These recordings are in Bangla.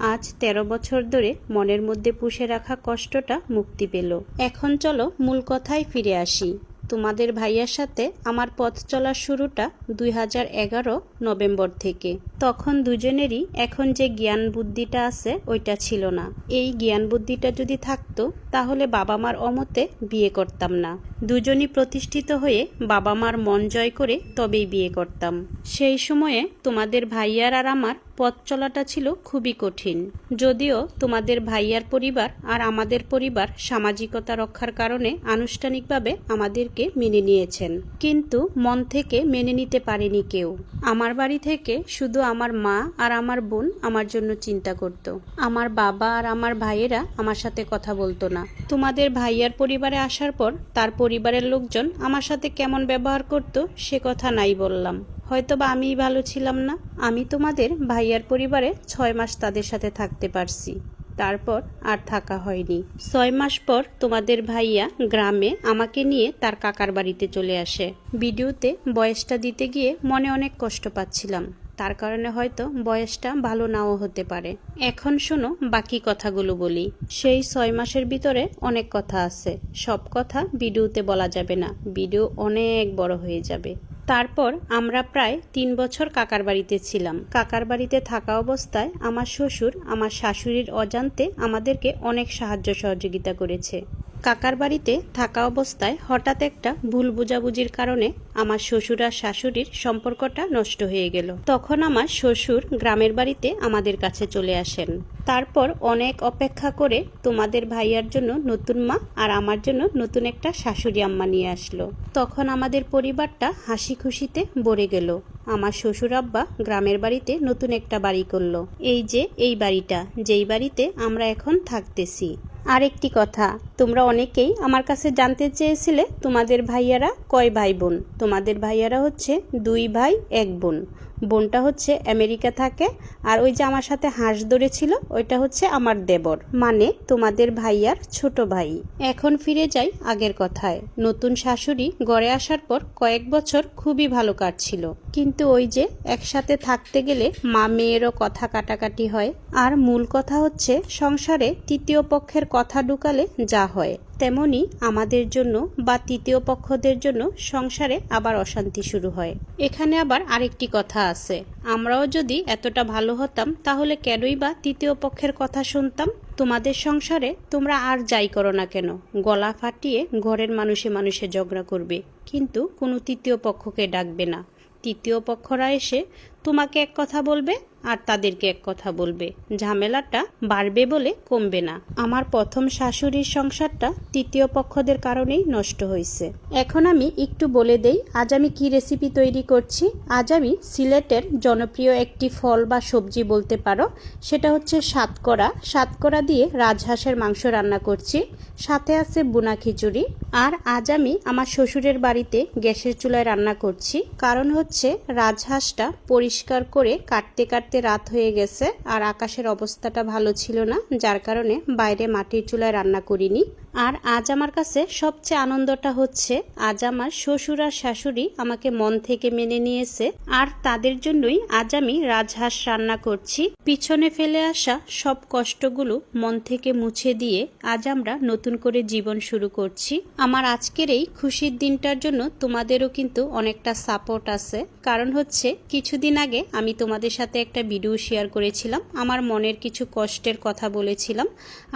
আজ তেরো বছর ধরে মনের মধ্যে পুষে রাখা কষ্টটা মুক্তি পেল। এখন চলো মূল কথায় ফিরে আসি। তোমাদের ভাইয়ার সাথে আমার পথ চলার শুরুটা দুই হাজার এগারো নভেম্বর থেকে। তখন দুজনেরই এখন যে জ্ঞান বুদ্ধিটা আছে, ওইটা ছিল না। এই জ্ঞান বুদ্ধিটা যদি থাকতো, তাহলে বাবা মার অমতে বিয়ে করতাম না। দুজনই প্রতিষ্ঠিত হয়ে বাবা মার মন জয় করে তবেই বিয়ে করতাম। সেই সময়ে তোমাদের ভাইয়ার আর আমার পথ চলাটা ছিল খুবই কঠিন। যদিও তোমাদের ভাইয়ার পরিবার আর আমাদের পরিবার সামাজিকতা রক্ষার কারণে আনুষ্ঠানিকভাবে আমাদেরকে মেনে নিয়েছেন। কিন্তু মন থেকে মেনে নিতে পারেনি কেউ। আমার বাড়ি থেকে শুধু আমার মা আর আমার বোন আমার জন্য চিন্তা করত। আমার বাবা আর আমার ভাইয়েরা আমার সাথে কথা বলতো না। তোমাদের ভাইয়ার পরিবারে আসার পর তার পরিবারের লোকজন আমার সাথে কেমন ব্যবহার করত সে কথা নাই বললাম। হয়তো বা আমিই ভালো ছিলাম না। আমি তোমাদের ভাইয়ার পরিবারে ছয় মাস তাদের সাথে থাকতে পারছি। তারপর আর থাকা হয়নি। ছয় মাস পর তোমাদের ভাইয়া গ্রামে আমাকে নিয়ে তার কাকার বাড়িতে চলে আসে। ভিডিওতে বয়সটা দিতে গিয়ে মনে অনেক কষ্ট পাচ্ছিলাম। তার কারণে হয়তো বয়সটা ভালো নাও হতে পারে। এখন শোনো, বাকি কথাগুলো বলি। সেই ছয় মাসের ভিতরে অনেক কথা আছে। সব কথা ভিডিওতে বলা যাবে না। ভিডিও অনেক বড় হয়ে যাবে। তারপর আমরা প্রায় তিন বছর কাকার বাড়িতে ছিলাম। কাকার বাড়িতে থাকা অবস্থায় আমার শ্বশুর আমার শাশুড়ির অজান্তে আমাদেরকে অনেক সাহায্য সহযোগিতা করেছে। কাকার বাড়িতে থাকা অবস্থায় হঠাৎ একটা ভুল বুঝাবুঝির কারণে আমার শ্বশুর আর শাশুড়ির সম্পর্কটা নষ্ট হয়ে গেল। তখন আমার শ্বশুর গ্রামের বাড়িতে আমাদের কাছে চলে আসেন। তারপর অনেক অপেক্ষা করে তোমাদের ভাইয়ার জন্য নতুন মা আর আমার জন্য নতুন একটা শাশুড়ি আম্মা নিয়ে আসলো। তখন আমাদের পরিবারটা হাসি খুশিতে ভরে গেল। আমার শ্বশুর আব্বা গ্রামের বাড়িতে নতুন একটা বাড়ি করল। এই যে, এই বাড়িটা, যেই বাড়িতে আমরা এখন থাকতেছি। আরেকটি কথা, তোমরা অনেকেই আমার কাছে জানতে চেয়েছিলে তোমাদের ভাইয়ারা কয় ভাই বোন। তোমাদের ভাইয়ারা হচ্ছে দুই ভাই, এক বোন। বোনটা হচ্ছে আমেরিকা থাকে, আর ওই যে আমার সাথে হাঁস ধরেছিল, ওইটা হচ্ছে আমার দেবর। মানে তোমাদের ভাইয়ার ছোট ভাই। এখন ফিরে যাই আগের কথায়। নতুন শাশুড়ি গড়ে আসার পর কয়েক বছর খুবই ভালো কাটছিল। কিন্তু ওই যে একসাথে থাকতে গেলে মা মেয়েরও কথা কাটাকাটি হয়। আর মূল কথা হচ্ছে, সংসারে তৃতীয় পক্ষের কথা ঢুকালে যা হয়। তেমনি আমাদের জন্য বা তৃতীয় পক্ষদের জন্য সংসারে আবার অশান্তি শুরু হয়। এখানে আবার আরেকটি কথা আছে। আমরাও যদি এতটা ভালো হতাম, তাহলে কেনই বা তৃতীয় পক্ষের কথা শুনতাম? তোমাদের সংসারে তোমরা আর যাই করো না কেন? গলা ফাটিয়ে ঘরের মানুষে মানুষে ঝগড়া করবে। কিন্তু কোনো তৃতীয় পক্ষকে ডাকবে না। তৃতীয় পক্ষরা এসে তোমাকে এক কথা বলবে? আর তাদেরকে এক কথা বলবে, ঝামেলাটা বাড়বে বলে কমবে না। আমার প্রথম শাশুড়ির সংসারটা তৃতীয় পক্ষদের কারণেই নষ্ট হয়েছে। এখন আমি একটু বলে দেই, আজ আমি কি রেসিপি তৈরি করছি? আজ আমি সিলেটের জনপ্রিয় একটি ফল বা সবজি বলতে পারো, সেটা হচ্ছে সাতকরা সাতকরা দিয়ে রাজহাঁসের মাংস রান্না করছি, সাথে আছে বুনা খিচুড়ি। আর আজ আমি আমার শ্বশুরের বাড়িতে গ্যাসের চুলায় রান্না করছি, কারণ হচ্ছে রাজহাঁসটা পরিষ্কার করে কাটতে কাটতে রাত হয়ে গেছে আর আকাশের অবস্থাটা ভালো ছিল না, যার কারণে বাইরে মাটির চুলায় রান্না করিনি। আর আজ আমার কাছে সবচেয়ে আনন্দটা হচ্ছে, আজ আমার শ্বশুর আর শাশুড়ি আমাকে মন থেকে মেনে নিয়েছে, আর তাদের জন্যই আজ আমি রাজহাঁস রান্না করছি। পিছনে ফেলে আসা সব কষ্টগুলো মন থেকে মুছে দিয়ে আজ আমরা নতুন করে জীবন শুরু করছি। আমার আজকের এই খুশির দিনটার জন্য তোমাদেরও কিন্তু অনেকটা সাপোর্ট আছে। কারণ হচ্ছে, কিছুদিন আগে আমি তোমাদের সাথে একটা ভিডিও শেয়ার করেছিলাম, আমার মনের কিছু কষ্টের কথা বলেছিলাম,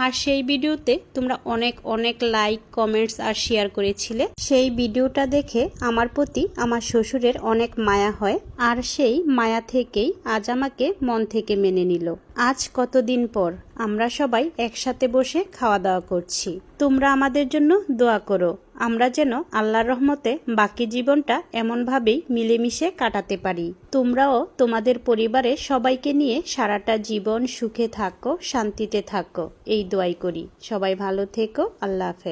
আর সেই ভিডিওতে তোমরা অনেক অনেক লাইক কমেন্টস আর শেয়ার করেছিলে। সেই ভিডিওটা দেখে আমার প্রতি আমার শ্বশুরের অনেক মায়া হয়, আর সেই মায়া থেকেই আজ আমাকে মন থেকে মেনে নিল। আজ কতদিন পর আমরা সবাই একসাথে বসে খাওয়া দাওয়া করছি। তোমরা আমাদের জন্য দোয়া করো। আমরা যেন আল্লাহর রহমতে বাকি জীবনটা এমনভাবেই মিলেমিশে কাটাতে পারি। তোমরাও তোমাদের পরিবারের সবাইকে নিয়ে সারাটা জীবন সুখে থাকো, শান্তিতে থাকো। এই দোয়াই করি। সবাই ভালো থেকো। আল্লাহ হাফেজ।